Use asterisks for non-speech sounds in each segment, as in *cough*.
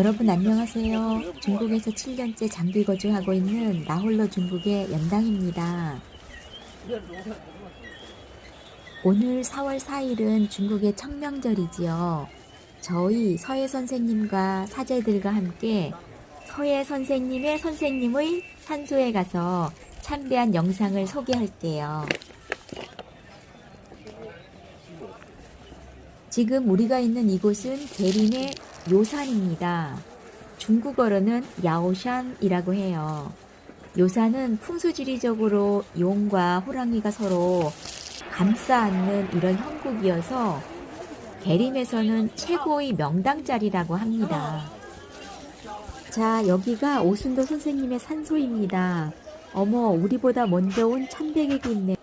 여러분 안녕하세요. 중국에서 7년째 장기 거주하고 있는 나홀로 중국의 연당입니다. 오늘 4월 4일은 중국의 청명절이지요. 저희 서예 선생님과 사제들과 함께 서예 선생님의 선생님의 산소에 가서 참배한 영상을 소개할게요. 지금 우리가 있는 이곳은 계림의 요산입니다. 중국어로는 야오샨이라고 해요. 요산은 풍수지리적으로 용과 호랑이가 서로 감싸 안는 이런 형국이어서 계림에서는 최고의 명당 자리라고 합니다. 자, 여기가 오순도 선생님의 산소입니다. 어머, 우리보다 먼저 온 참배객이 있네.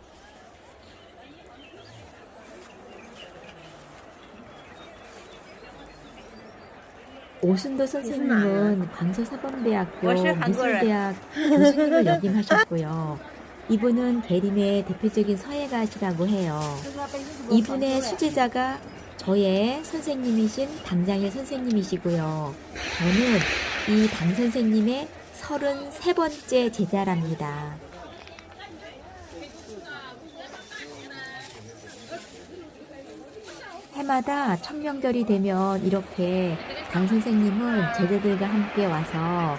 오순도 선생님은 광서 사범대학교 미술대학 교수님을 역임하셨고요. 이분은 계림의 대표적인 서예가시라고 해요. 이분의 수제자가 저의 선생님이신 당장의 선생님이시고요. 저는 이 당 선생님의 33번째 제자랍니다. 해마다 청명절이 되면 이렇게 당 선생님은 제자들과 함께 와서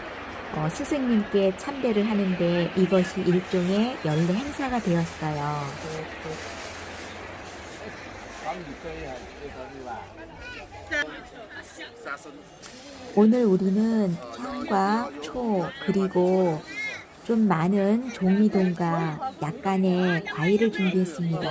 어, 스승님께 참배를 하는데 이것이 일종의 연례 행사가 되었어요. 오늘 우리는 향과 초 그리고 좀 많은 종이동과 약간의 과일을 준비했습니다.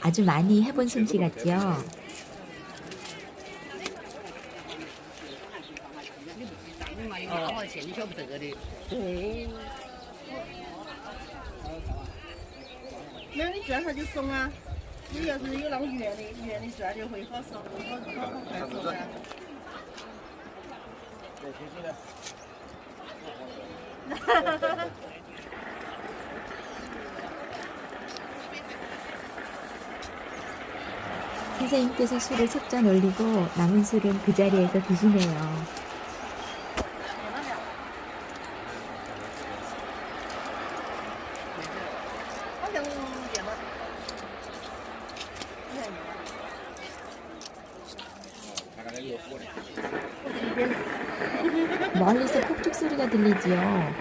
아주 많이 해본 솜씨 같지요? *laughs* 선생님께서 술을 석잔 올리고 남은 술은 그 자리에서 드시네요. 멀리서 폭죽 소리가 들리지요.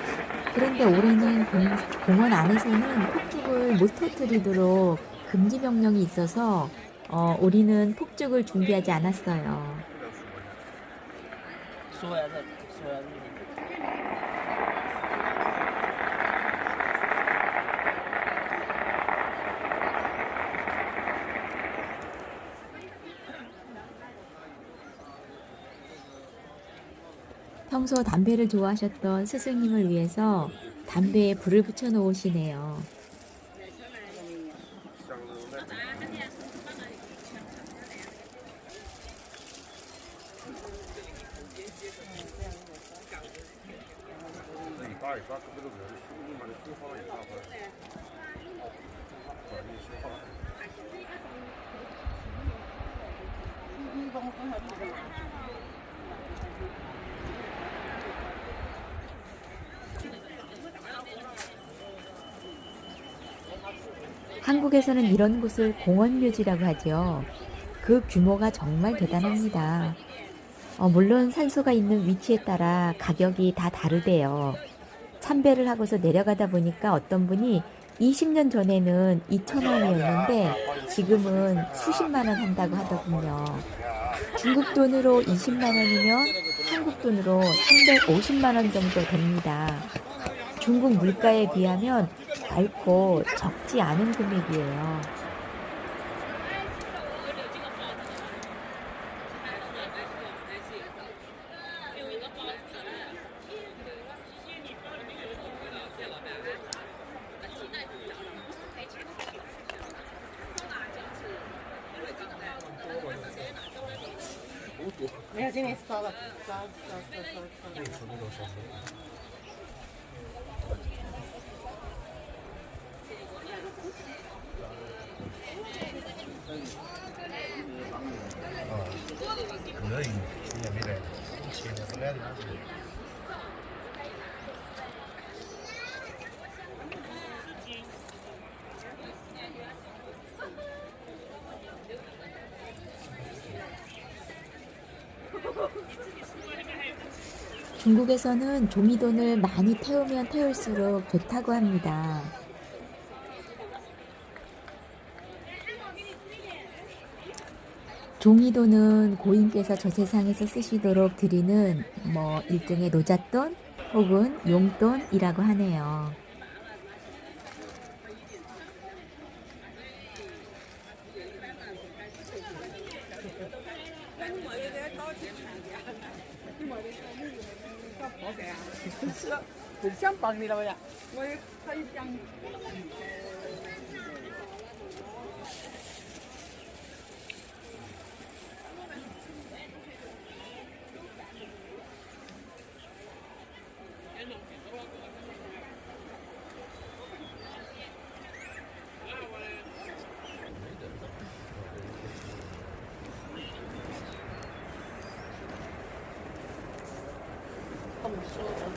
그런데 올해는 공, 공원 안에서는 폭죽을 못 터뜨리도록 금지 명령이 있어서 어, 우리는 폭죽을 준비하지 않았어요. 평소 담배를 좋아하셨던 스승님을 위해서 담배에 불을 붙여 놓으시네요. 있고 아까 그래도 15분 만에 수업하나 있나 봐요. 어, 많이 수업하나? 한국에서는 이런 곳을 공원묘지라고 하죠. 그 규모가 정말 대단합니다. 어, 물론 산소가 있는 위치에 따라 가격이 다 다르대요. 참배를 하고서 내려가다 보니까 어떤 분이 20년 전에는 2,000원이었는데 지금은 수십만 원 한다고 하더군요. 중국 돈으로 20만 원이면 한국 돈으로 350만 원 정도 됩니다. 중국 물가에 비하면 결코 적지 않은 금액이에요. 没有，今天烧了，烧烧烧烧烧。烧烧。可以，也没得，现在不来了。 중국에서는 조미돈을 많이 태우면 태울수록 좋다고 합니다. 종이돈은 고인께서 저 세상에서 쓰시도록 드리는 뭐 일종의 노잣돈 혹은 용돈이라고 하네요. 我给啊，*laughs* 是不想帮你了呀。我也，他也想。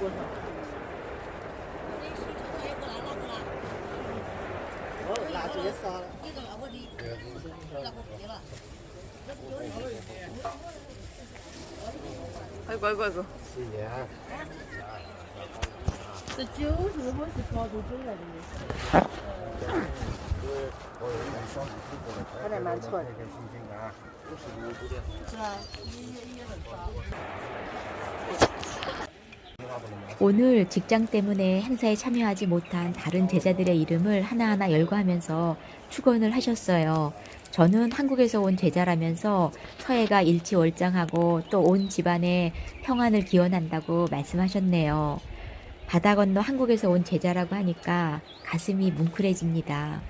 多少？哦，蜡烛也烧了。哎，乖乖乖！四年。这酒是我是潮州酒来的，还得蛮错的，是吧？也也能烧。 오늘 직장 때문에 행사에 참여하지 못한 다른 제자들의 이름을 하나하나 열거하면서 축원을 하셨어요. 저는 한국에서 온 제자라면서 서해가 일치월장하고 또 온 집안에 평안을 기원한다고 말씀하셨네요. 바다 건너 한국에서 온 제자라고 하니까 가슴이 뭉클해집니다.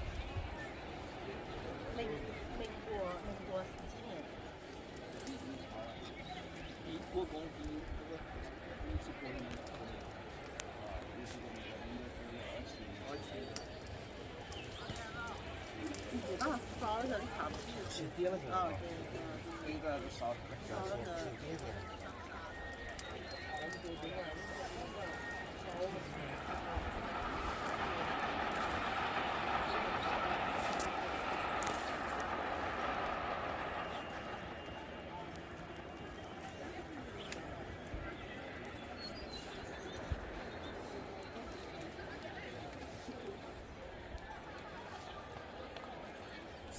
你卡住，跌了，对，一个烧烧，那个，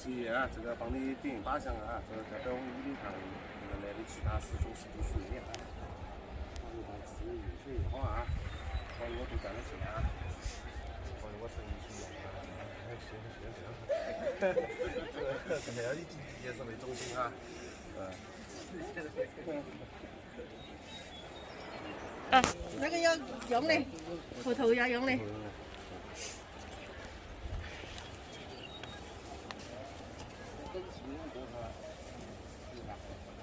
十一啊，这个帮你点一把香啊，这个代表我们玉林堂那个来的其他师兄师弟师妹啊，帮你帮吃饮水也好啊，帮我多赚点钱啊，帮我生意兴隆啊，哎，行行行，这个肯定要以经济建设为中心啊，嗯。啊，那个要用的，头头要用的。这个什么样工程啊？是吧？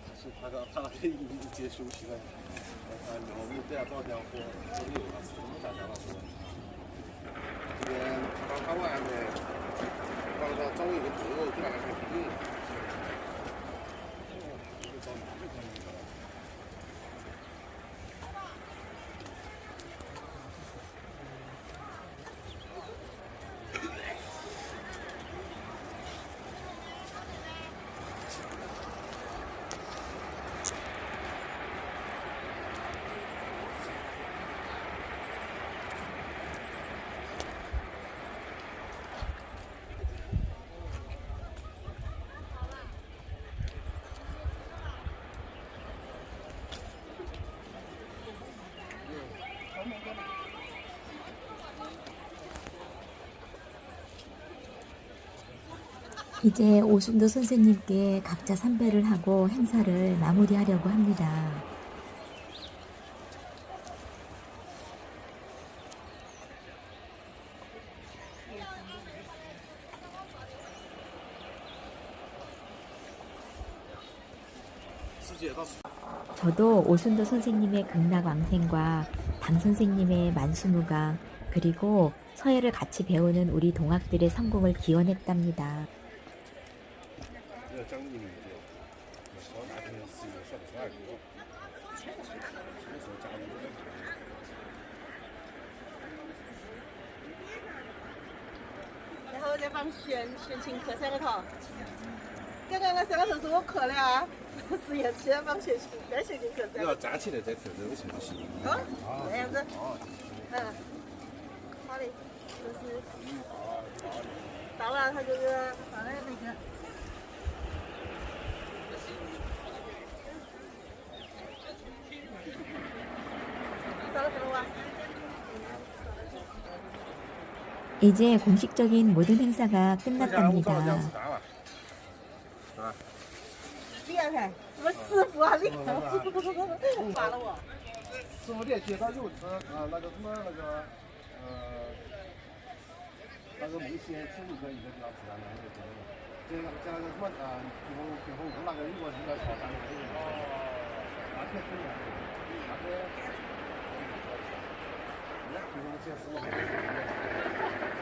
他是他到他到这一节休息了，啊，然后又在那包饺子，没有啊，我们下班了。今天刚看完的，刚刚找一个朋友出来看电影。 이제 오순도 선생님께 각자参배를 하고 행사를 마무리하려고 합니다. 저도 오순도 선생님의 극락왕생과 당 선생님의 만수무강 그리고 서예를 같이 배우는 우리 동학들의 성공을 기원했답니다. 要将一米多，我拿天是也算不出来多。什么时候加入的？然后再放选选琴课三个头。刚刚那三个头是我刻的啊，实验先放选琴，再选琴课三个要扎起来再扣这个才行。头。哦，这样子。嗯，好的，就是到了，他就是放在那个。 이제 공식적인 모든 행사가 끝났답니다. 어.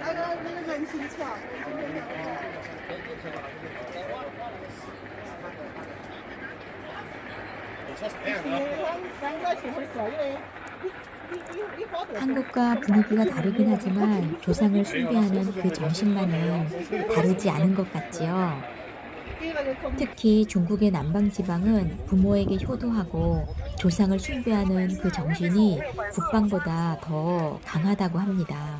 扎了，啊，厉害，什么师傅啊？厉害，发了我。师傅店介绍就是啊，那个什么那个呃，那个木线请一个一个比较自然的那个这个，这个这个什么啊，皮红皮红那个如果是要潮汕的那个，那可以的，那个。人家皮红线师傅。那个那个人情桥， 难怪挺会说，因为你你你你好多。 한국과 분위기가 다르긴 하지만 조상을 숭배하는 그 정신만은 다르지 않은 것 같지요. 给那个空 특히 중국의 남방 지방은 부모에게 효도하고 조상을 숭배하는 그 정신이 북방보다 더 강하다고 합니다.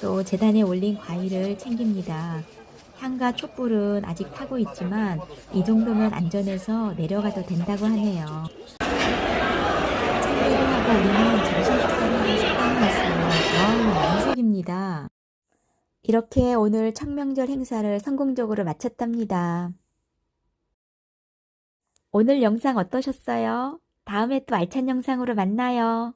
또 재단에 올린 과일을 챙깁니다. 향과 촛불은 아직 타고 있지만 이 정도면 안전해서 내려가도 된다고 하네요. 참배를 하고 우리는 점심 식사를 식당에 왔어요. 와우, 만석입니다. 이렇게 오늘 청명절 행사를 성공적으로 마쳤답니다. 오늘 영상 어떠셨어요? 다음에 또 알찬 영상으로 만나요.